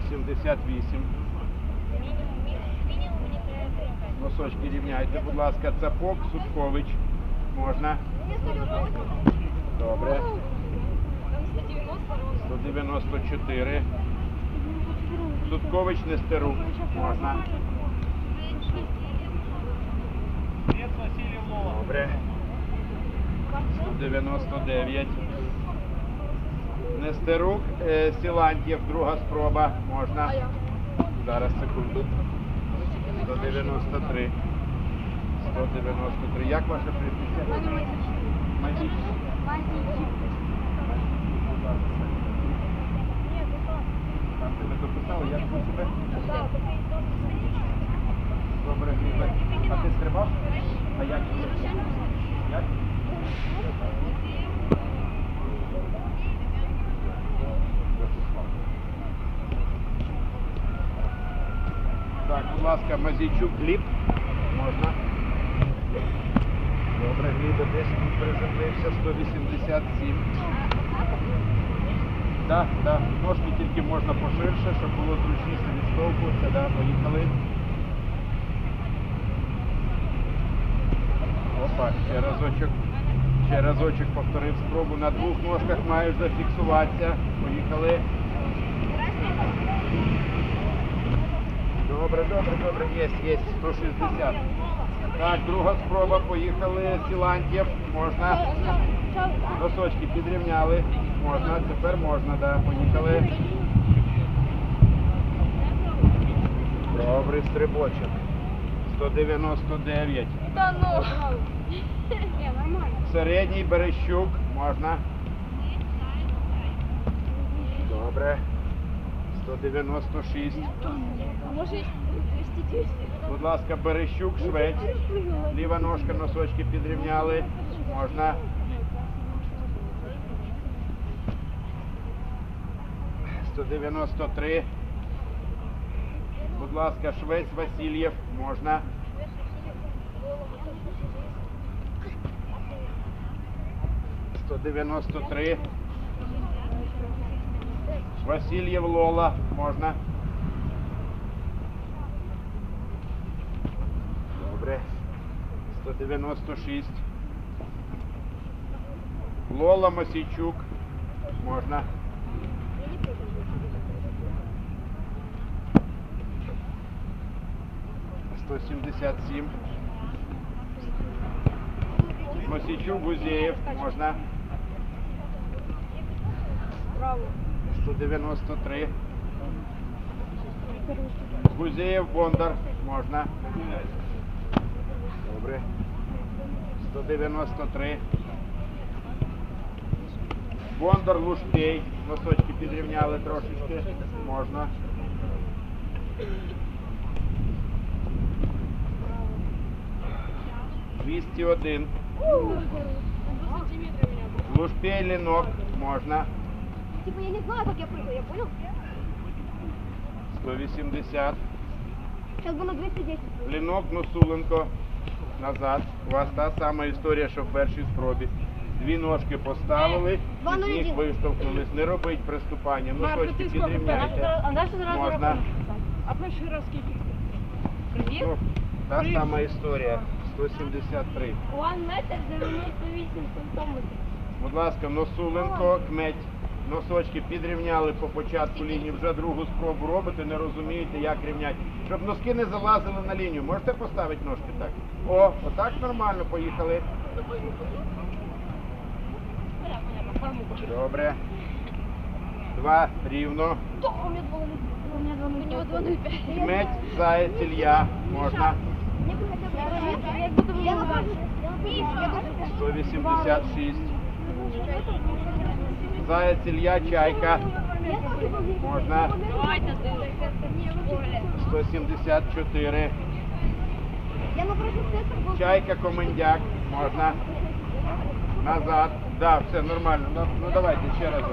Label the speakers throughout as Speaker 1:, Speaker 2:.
Speaker 1: 178.
Speaker 2: Мінімум мені треба
Speaker 1: Носочки рівняйте, будь ласка. Цапок, Суткович. Можна? Добре.
Speaker 2: Там 190 ровно.
Speaker 1: 194. Суткович Нестерук. Можна? Добре. 199. Нестерук, е, Сілантьєв, друга спроба. Можна? Зараз секунду. 193. 193. Як ваше прізвище? Мадій. Там тебе дописали, як ви себе? Добре, Глібе. А ти стрибав? А? Як? Ростислав. Так, будь ласка, Мазійчук Гліб. Можна? Добре, Глібе, десь тут приземлився 187. Так, так, ножки тільки можна поширше, щоб було зручніше відштовхуватися, да, поїхали. Опа, ще разочок. Ще разочок повторив спробу. На двох ножках маєш зафіксуватися. Поїхали. Добре, добре, добре, є, є, 160. Так, друга спроба, поїхали. Сілантьєв, можна. Носочки підрівняли. Можна, тепер можна, да. Поїхали. Добрий стрибочок. 199.
Speaker 2: Та ну.
Speaker 1: Середній Берещук. Можна. Добре. 196.
Speaker 2: Може,
Speaker 1: Будь ласка, Берещук, швець. Ліва ножка, носочки підрівняли. Можна. Сто дев'яносто три. Будь ласка, швець Васильєв. Можна. Сто дев'яносто три. Васильєв Лола. Можна. Добре. 196. Лола Масійчук. Можна. Сто сімдесят сім. Масійчук Гузєєв. Можна.
Speaker 2: Браво.
Speaker 1: 193. Гузєєв Бондар. Можна Добре. 193. Бондар Лушпей. Носочки підрівняли трошечки. Можна. Двісті один. Лушпей лінок. Можна.
Speaker 2: Типа я не знаю, как я прыгаю, я понял?
Speaker 1: 180.
Speaker 2: Сейчас бы на 210 прыгал.
Speaker 1: Лінок Носуленко назад. У вас та сама історія, що в першій спробі. Дві ножки поставили, з них виштовхнулись. Не робить приступання. Носочки
Speaker 3: ти
Speaker 1: підрівняйте.
Speaker 3: А
Speaker 1: Можна.
Speaker 3: А перший раз скільки?
Speaker 1: Ну, та сама історія. 173.
Speaker 2: 1 метр 98 сантиметрів.
Speaker 1: Будь ласка, Носуленко, кметь. Носочки підрівняли по початку лінії, вже другу спробу робите, не розумієте, як рівняти. Щоб носки не залазили на лінію. Можете поставити ножки так? О, отак нормально, поїхали. Добре. Два рівно.
Speaker 2: Да, у меня 2 У меня 2 У него 2
Speaker 1: Кметь, заєць, Ілья. Можна.
Speaker 2: Я буду выигрывать.
Speaker 1: 186. Заєць, Ілья, чайка. Можна.
Speaker 2: Давайте ты.
Speaker 1: 174.
Speaker 2: Я на прошлый тест был.
Speaker 1: Чайка, комендяк. Можна. Назад. Да, все нормально. Ну, ну давайте ще раз.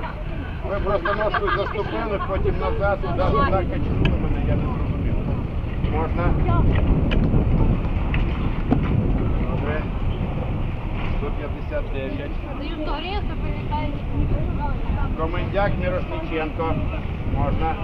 Speaker 1: Ви просто ножку заступили, потім назад, туди, туди качнули мене, я не зрозумів. Можна. 159.
Speaker 2: Даю то резко.
Speaker 1: Комендяк Мірошниченко. Можна.